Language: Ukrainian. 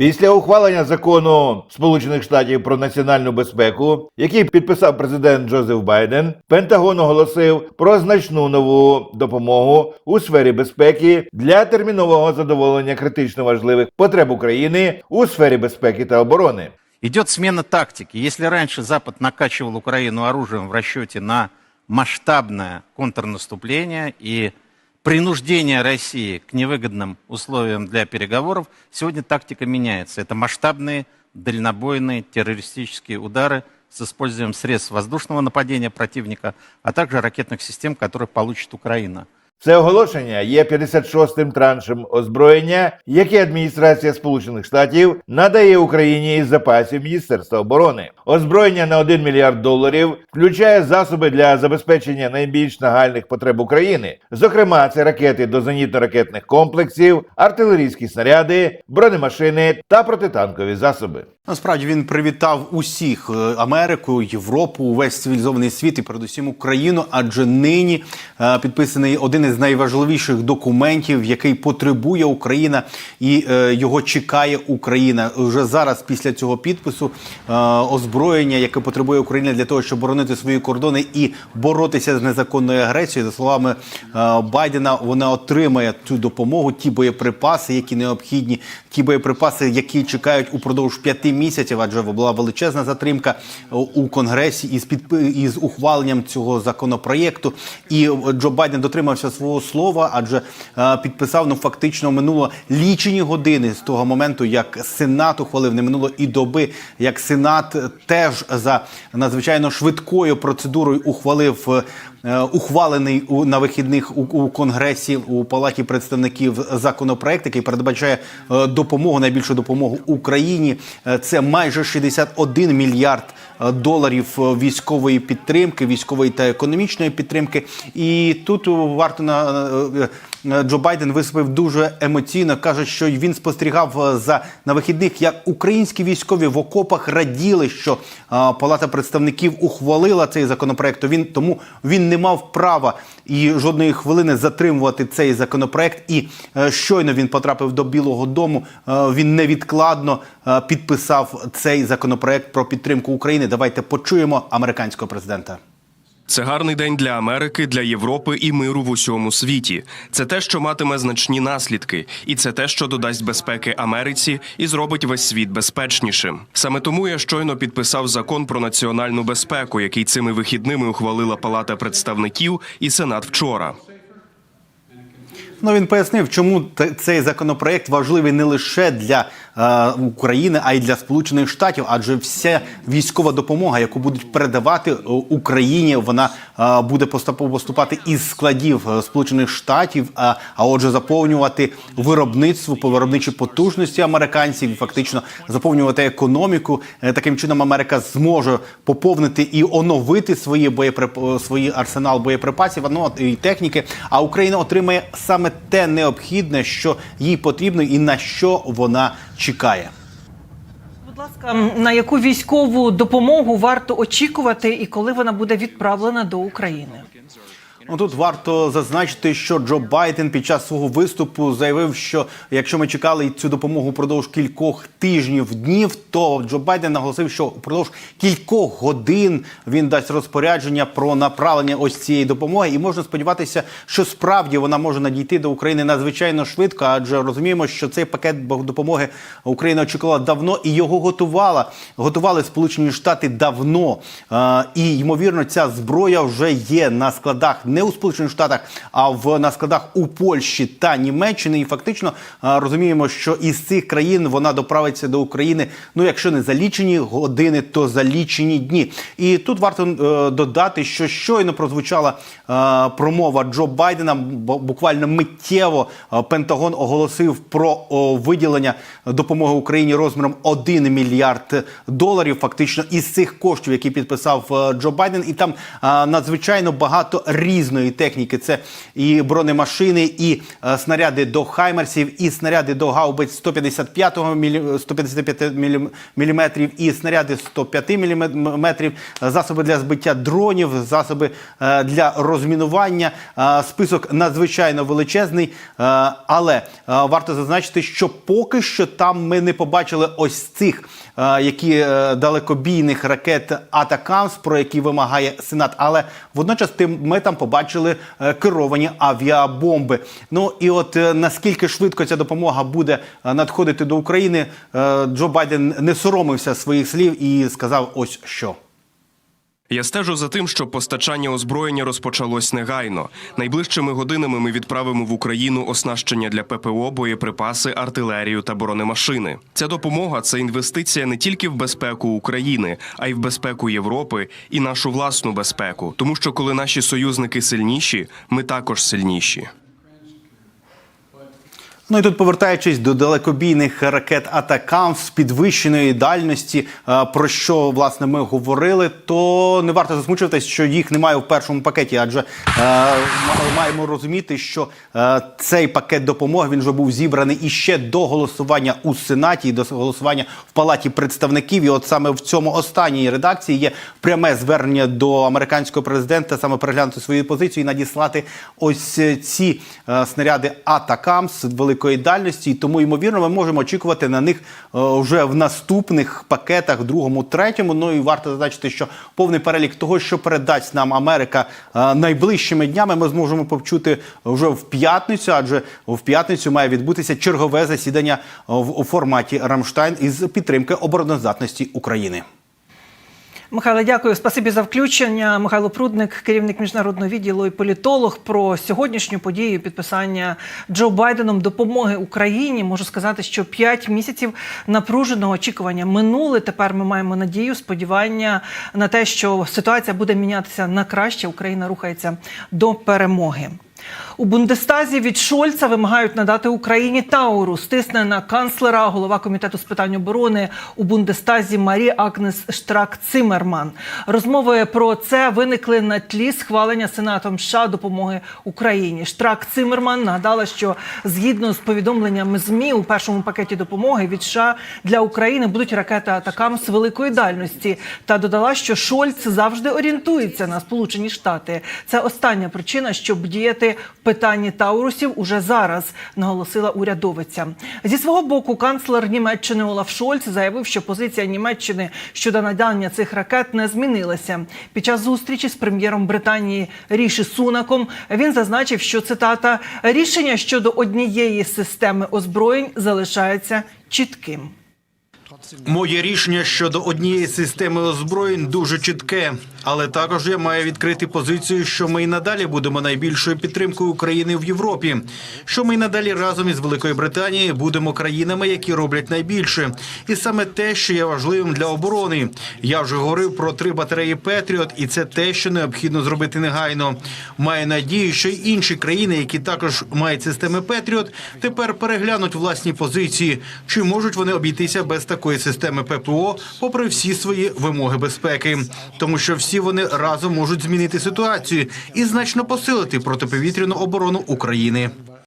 Після ухвалення закону Сполучених Штатів про національну безпеку, який підписав президент Джозеф Байден, Пентагон оголосив про значну нову допомогу у сфері безпеки для термінового задоволення критично важливих потреб України у сфері безпеки та оборони. Идет смена тактики. Если раньше Запад накачивал Украину оружием в расчете на масштабное контрнаступление и принуждение России к невыгодным условиям для переговоров, сегодня тактика меняется. Это масштабные дальнобойные террористические удары с использованием средств воздушного нападения противника, а также ракетных систем, которые получит Украина. Це оголошення є 56-м траншем озброєння, яке адміністрація Сполучених Штатів надає Україні із запасів Міністерства оборони. Озброєння на 1 мільярд доларів включає засоби для забезпечення найбільш нагальних потреб України. Зокрема, це ракети до зенітно-ракетних комплексів, артилерійські снаряди, бронемашини та протитанкові засоби. Насправді він привітав усіх е, Америку, Європу, увесь цивілізований світ і передусім Україну, адже нині е, підписаний один із найважливіших документів, який потребує Україна, і е, його чекає Україна. Вже зараз, після цього підпису, е, озброєння, яке потребує Україна для того, щоб боронити свої кордони і боротися з незаконною агресією, за словами е, Байдена, вона отримає цю допомогу, ті боєприпаси, які необхідні, ті боєприпаси, які чекають упродовж п'яти місяців, адже була величезна затримка е, у конгресі із підпи із ухваленням цього законопроєкту. І е, Джо Байден дотримався свого слова, адже е, підписав ну фактично минуло лічені години з того моменту, як Сенат ухвалив, не минуло і доби, як Сенат теж за надзвичайно швидкою процедурою ухвалив. е, Ухвалений у на вихідних у, у конгресі у палаті представників законопроект, який передбачає е, допомогу, найбільшу допомогу Україні. Це майже 61 мільярд доларів е, військової підтримки, військової та економічної підтримки. І тут е, варто на е, е, Джо Байден виступив дуже емоційно. каже, що він спостерігав е, за на вихідних, як українські військові в окопах раділи, що е, Палата представників ухвалила цей законопроект. Він тому він не мав права і жодної хвилини затримувати цей законопроект. І е, щойно він потрапив до Білого Дому. е, Він невідкладно е, підписав цей законопроект про підтримку України. Давайте почуємо американського президента. Це гарний день для Америки, для Європи і миру в усьому світі. Це те, що матиме значні наслідки, і це те, що додасть безпеки Америці і зробить весь світ безпечнішим. Саме тому я щойно підписав закон про національну безпеку, який цими вихідними ухвалила Палата представників і Сенат вчора. Ну він пояснив, чому цей законопроект важливий не лише для е, України, а й для Сполучених Штатів, адже вся військова допомога, яку будуть передавати е, Україні, вона е, буде поступати із складів е, Сполучених Штатів, а, а отже, заповнювати виробництво по виробничі потужності американців, і фактично заповнювати економіку. Е, Таким чином, Америка зможе поповнити і оновити свої боєприп... свої арсенал боєприпасів, ну, і техніки. А Україна отримає саме те необхідне, що їй потрібно, і на що вона чекає. Будь ласка, на яку військову допомогу варто очікувати і коли вона буде відправлена до України? Ну тут варто зазначити, що Джо Байден під час свого виступу заявив, що якщо ми чекали цю допомогу впродовж кількох тижнів днів, то Джо Байден наголосив, що впродовж кількох годин він дасть розпорядження про направлення ось цієї допомоги, і можна сподіватися, що справді вона може надійти до України надзвичайно швидко, адже розуміємо, що цей пакет допомоги Україна очікувала давно і його готувала. Готували Сполучені Штати давно. І ймовірно, ця зброя вже є на складах не у Сполучених Штатах, а в на складах у Польщі та Німеччини. І фактично е, розуміємо, що із цих країн вона доправиться до України. Ну, якщо не за лічені години, то за лічені дні. І тут варто е, додати, що щойно прозвучала е, промова Джо Байдена. Буквально миттєво Пентагон оголосив про виділення допомоги Україні розміром 1 мільярд доларів. Фактично із цих коштів, які підписав Джо Байден, і там надзвичайно багато різних різної техніки. Це і бронемашини, і е, снаряди до хаймерсів, і снаряди до гаубиць 155 мілі- 155 міліметрів, і снаряди 105 міліметрів, засоби для збиття дронів, засоби е, для розмінування. Е, Список надзвичайно величезний, е, але е, варто зазначити, що поки що там ми не побачили ось цих е, які е, далекобійних ракет Атакамс, про які вимагає Сенат. Але водночас тим ми там побачили е, керовані авіабомби. Ну і от е, наскільки швидко ця допомога буде е, надходити до України, Джо Байден не соромився своїх слів і сказав ось що. Я стежу за тим, що постачання озброєння розпочалось негайно. Найближчими годинами ми відправимо в Україну оснащення для ППО, боєприпаси, артилерію та бронемашини. Ця допомога це інвестиція не тільки в безпеку України, а й в безпеку Європи і нашу власну безпеку. Тому що коли наші союзники сильніші, ми також сильніші. Ну і тут, повертаючись до далекобійних ракет Атакам з підвищеної дальності, е, про що власне ми говорили, то не варто засмучуватись, що їх немає в першому пакеті, адже е, маємо розуміти, що е, цей пакет допомоги він вже був зібраний іще до голосування у Сенаті, і до голосування в Палаті представників. І от саме в цьому останній редакції є пряме звернення до американського президента, саме переглянути свою позицію і надіслати ось ці снаряди Атакамс великої дальності. І тому, ймовірно, ми можемо очікувати на них е, вже в наступних пакетах, другому, третьому. Ну і варто зазначити, що повний перелік того, що передасть нам Америка е, найближчими днями, ми зможемо почути вже в п'ятницю, адже в п'ятницю має відбутися чергове засідання в форматі Рамштайн із підтримки обороноздатності України. Михайло, дякую. Спасибі за включення. Михайло Прудник, керівник міжнародного відділу і політолог, про сьогоднішню подію підписання Джо Байденом допомоги Україні. Можу сказати, що 5 місяців напруженого очікування минули. Тепер ми маємо надію, сподівання на те, що ситуація буде мінятися на краще. Україна рухається до перемоги. У Бундестазі від Шольца вимагають надати Україні Тауру. Стисне на канцлера голова комітету з питань оборони у Бундестазі Марі Агнес Штрак Цимерман. Розмови про це виникли на тлі схвалення Сенатом США допомоги Україні. Штрак Цимерман нагадала, що згідно з повідомленнями ЗМІ у першому пакеті допомоги від США для України будуть ракети Атакам з великої дальності. Та додала, що Шольц завжди орієнтується на Сполучені Штати. Це остання причина, щоб діяти в питанні Таурусів уже зараз, наголосила урядовиця. Зі свого боку, канцлер Німеччини Олаф Шольц заявив, що позиція Німеччини щодо надання цих ракет не змінилася. Під час зустрічі з прем'єром Британії Ріші Сунаком він зазначив, що цитата рішення щодо однієї системи озброєнь залишається чітким. Моє рішення щодо однієї системи озброєнь дуже чітке, але також я маю відкрити позицію, що ми і надалі будемо найбільшою підтримкою України в Європі. Що ми і надалі разом із Великою Британією будемо країнами, які роблять найбільше, і саме те, що є важливим для оборони. Я вже говорив про три батареї Петріот, і це те, що необхідно зробити негайно. Маю надію, що й інші країни, які також мають системи Петріот, тепер переглянуть власні позиції, чи можуть вони обійтися без такої системи ППО, попри всі свої вимоги безпеки, тому що всі вони разом можуть змінити ситуацію і значно посилити протиповітряну оборону України.